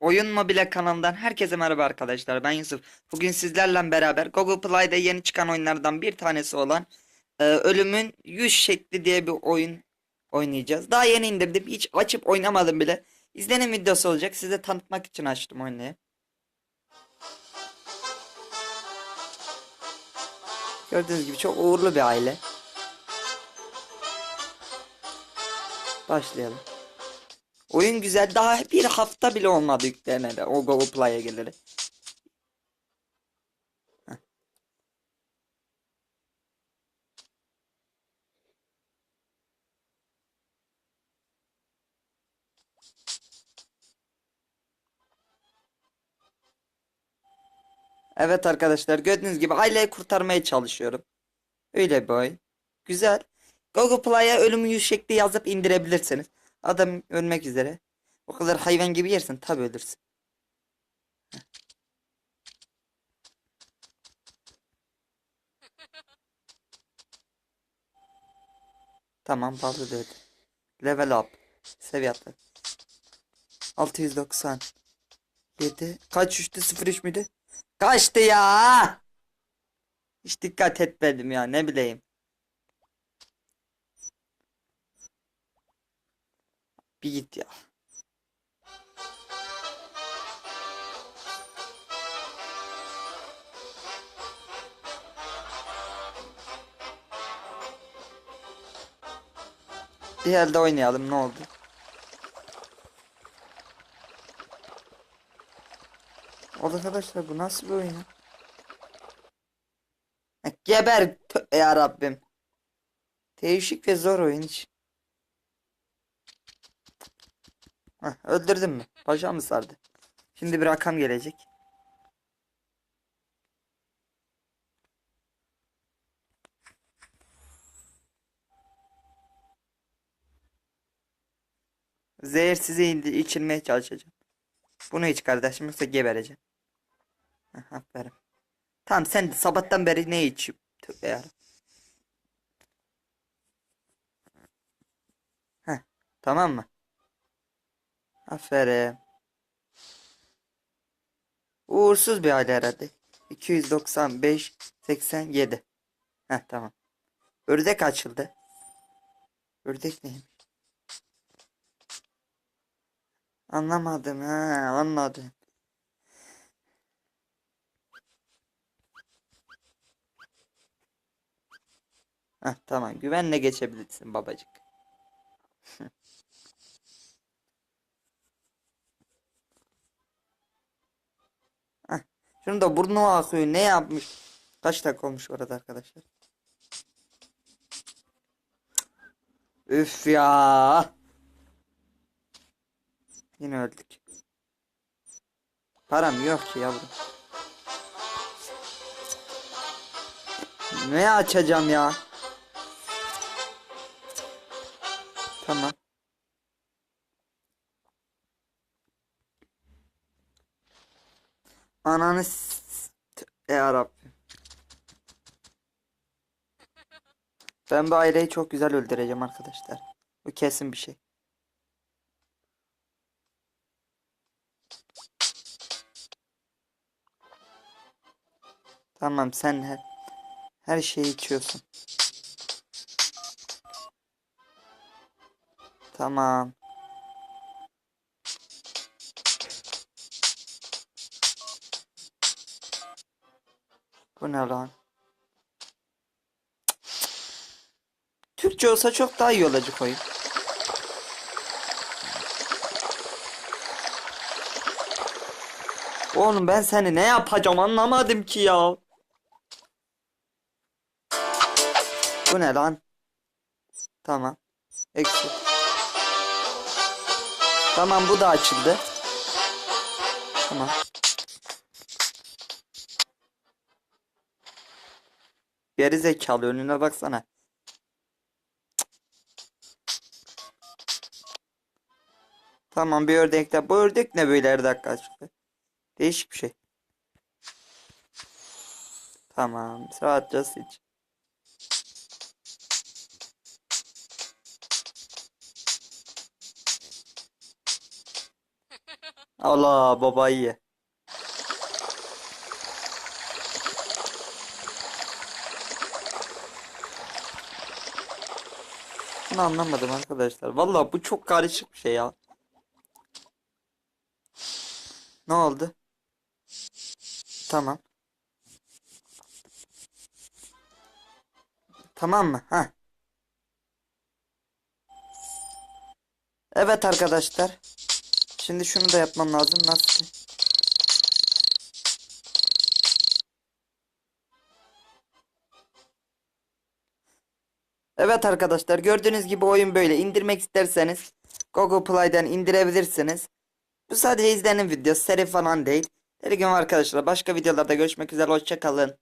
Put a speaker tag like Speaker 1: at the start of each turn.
Speaker 1: Oyun Mobile kanalından herkese merhaba arkadaşlar. Ben Yusuf. Bugün sizlerle beraber Google Play'da yeni çıkan oyunlardan bir tanesi olan e, Ölümün Yüz Şekli diye bir oyun oynayacağız. Daha yeni indirdim. Hiç açıp oynamadım bile. İzlenim videosu olacak. Size tanıtmak için açtım oyunu. Gördüğünüz gibi çok uğurlu bir aile. Başlayalım. Oyun güzel. Daha bir hafta bile olmadı yüklenene. O Google Play'e geliri. Evet arkadaşlar gördüğünüz gibi aileyi kurtarmaya çalışıyorum. Öyle oyun. Güzel. Google Play'e ölümün yüz şekli yazıp indirebilirsiniz. Adam ölmek üzere. O kadar hayvan gibi yersin tabi ölürsün. Tamam baldı dedi. Level up. Seviye atladı. 690. 7. Kaç üçtü 03 müydü? Kaçtı ya? Hiç dikkat etmedim ya ne bileyim. Bir git ya. Bir elde oynayalım ne oldu? Arkadaşlar bu nasıl bir oyun? Geber ya Rabbim. Değişik ve zor oyun hiç. Heh, öldürdün mü? Paşa mı sardı? Şimdi bir rakam gelecek. Zehir sizi indi içirmeye çalışacağım. Bunu iç kardeşim yoksa gebereceğim. Heh, aferin. Tamam sen de sabahtan beri ne içiyorsun? Tövbe yarabbim. Heh, tamam mı? Aferin. Uğursuz bir hali herhalde. 295 87. Heh tamam. Ördek açıldı. Ördek neymiş? Anlamadım ha anladım. Heh tamam güvenle geçebilirsin babacık. Heh, şunu da burnu akıyor ne yapmış? Kaç dakika olmuş orada arkadaşlar? Üf ya. Yine öldük. Param yok ki yavrum. Ne açacağım ya? Tamam. Ananı s- Tövbe yarabbim. Ben bu aileyi çok güzel öldüreceğim arkadaşlar. Bu kesin bir şey. Tamam sen her, her şeyi içiyorsun. Tamam. Bu ne lan? Türkçe olsa çok daha iyi olacak oyun. Oğlum ben seni ne yapacağım anlamadım ki ya. Bu ne lan? Tamam. Eksik. Tamam bu da açıldı. Tamam. Geri zekalı önüne baksana. Tamam bir ördek de. Bu ördek ne böyle her dakika açıldı? Değişik bir şey. Tamam. Rahatça seç. Allah baba iyi. Bunu anlamadım arkadaşlar. Vallahi bu çok karışık bir şey ya. Ne oldu? Tamam. Tamam mı? Ha. Evet arkadaşlar. Şimdi şunu da yapmam lazım. Nasıl? Evet arkadaşlar gördüğünüz gibi oyun böyle. İndirmek isterseniz Google Play'den indirebilirsiniz. Bu sadece izlenen video. Seri falan değil. Dediğim gibi arkadaşlar başka videolarda görüşmek üzere. Hoşçakalın.